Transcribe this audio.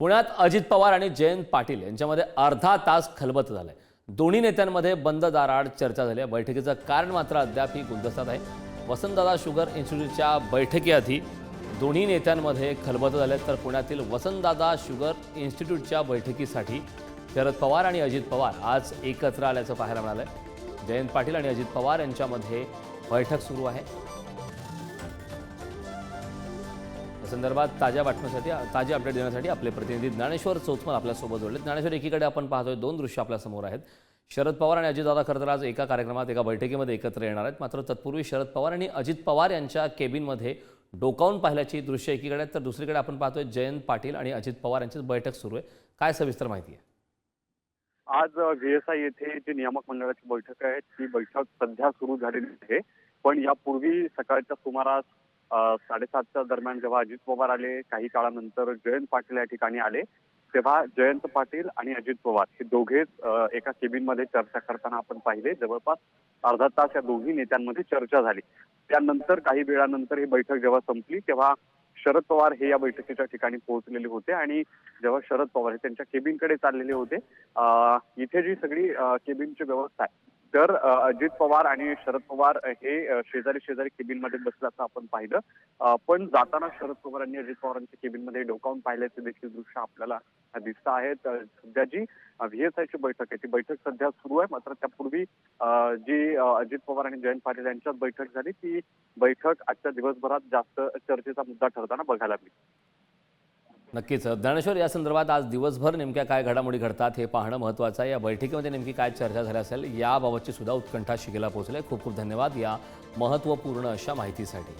पुण्यात अजित पवार आणि जयंत पाटील यांच्यामध्ये अर्धा तास खलबत झालाय. दोन्ही नेत्यांमध्ये बंद दाराआड चर्चा झाली आहे. बैठकीचं कारण मात्र अद्याप ही गुलदस्तात आहे. वसंतदादा शुगर इन्स्टिट्यूटच्या बैठकीआधी दोन्ही नेत्यांमध्ये खलबत झाले तर पुण्यातील वसंतदादा शुगर इन्स्टिट्यूटच्या बैठकीसाठी शरद पवार आणि अजित पवार आज एकत्र आल्याचं पाहायला मिळालंय. जयंत पाटील आणि अजित पवार यांच्यामध्ये बैठक सुरू आहे. संदर्भात ताज्या बातम्यांसाठी ताजे अपडेट देण्यासाठी आपले प्रतिनिधी ज्ञानेश्वर चोचमल आपल्यासोबत जोडले ज्ञानेश्वर एकीकडे आपण पाहतोय दोन दृश्य आपल्यासमोर आहेत. शरद पवार आणि अजितदादा खरं तर आज एका कार्यक्रमात एका बैठकीमध्ये एकत्र येणार आहेत. मात्र तत्पूर्वी शरद पवार आणि अजित पवार यांच्या केबिनमध्ये डोकावून पाहिल्याची दृश्य एकीकडे आहेत. तर दुसरीकडे आपण पाहतोय जयंत पाटील आणि अजित पवार यांची बैठक सुरू आहे. काय सविस्तर माहिती आहे? आज व्हीएसआय आय येथे जी नियामक मंडळाची बैठक आहे ती बैठक सध्या सुरू झालेली आहे. पण यापूर्वी सकाळच्या सुमारास साडेसातच्या दरम्यान जेव्हा अजित पवार आले काही काळानंतर जयंत पाटील या ठिकाणी आले तेव्हा जयंत पाटील आणि अजित पवार हे दोघेच एका केबिनमध्ये चर्चा करताना आपण पाहिले. जवळपास अर्धा तास या दोन्ही नेत्यांमध्ये चर्चा झाली. त्यानंतर काही वेळानंतर ही बैठक जेव्हा संपली तेव्हा शरद पवार हे या बैठकीच्या ठिकाणी पोहोचलेले होते आणि जेव्हा शरद पवार हे त्यांच्या केबिनकडे चाललेले होते इथे जी सगळी केबिनची व्यवस्था आहे तर अजित पवार आणि शरद पवार हे शेजारी शेजारी केबिनमध्ये बसल्याचं आपण पाहिलं. पण जाताना शरद पवार यांनी अजित पवारांच्या केबिनमध्ये डोकावून पाहिल्याचे देखील दृश्य आपल्याला दिसत आहेत. सध्या जी व्ही एस बैठक आहे. ती बैठक सध्या सुरू आहे. मात्र त्यापूर्वी जी अजित पवार आणि जयंत पाटील यांच्यात बैठक झाली. ती बैठक आजच्या दिवसभरात जास्त चर्चेचा मुद्दा ठरताना बघायला मिळते. नक्कीच. ज्ञानेश्वर या संदर्भात आज दिवसभर नेमक्या काय घडामोडी घडतात हे पाहणं महत्त्वाचं आहे. या बैठकीमध्ये नेमकी काय चर्चा झाली असेल याबाबतची सुद्धा उत्कंठा शिकेला पोहोचले खूप खूप धन्यवाद या महत्त्वपूर्ण अशा माहितीसाठी.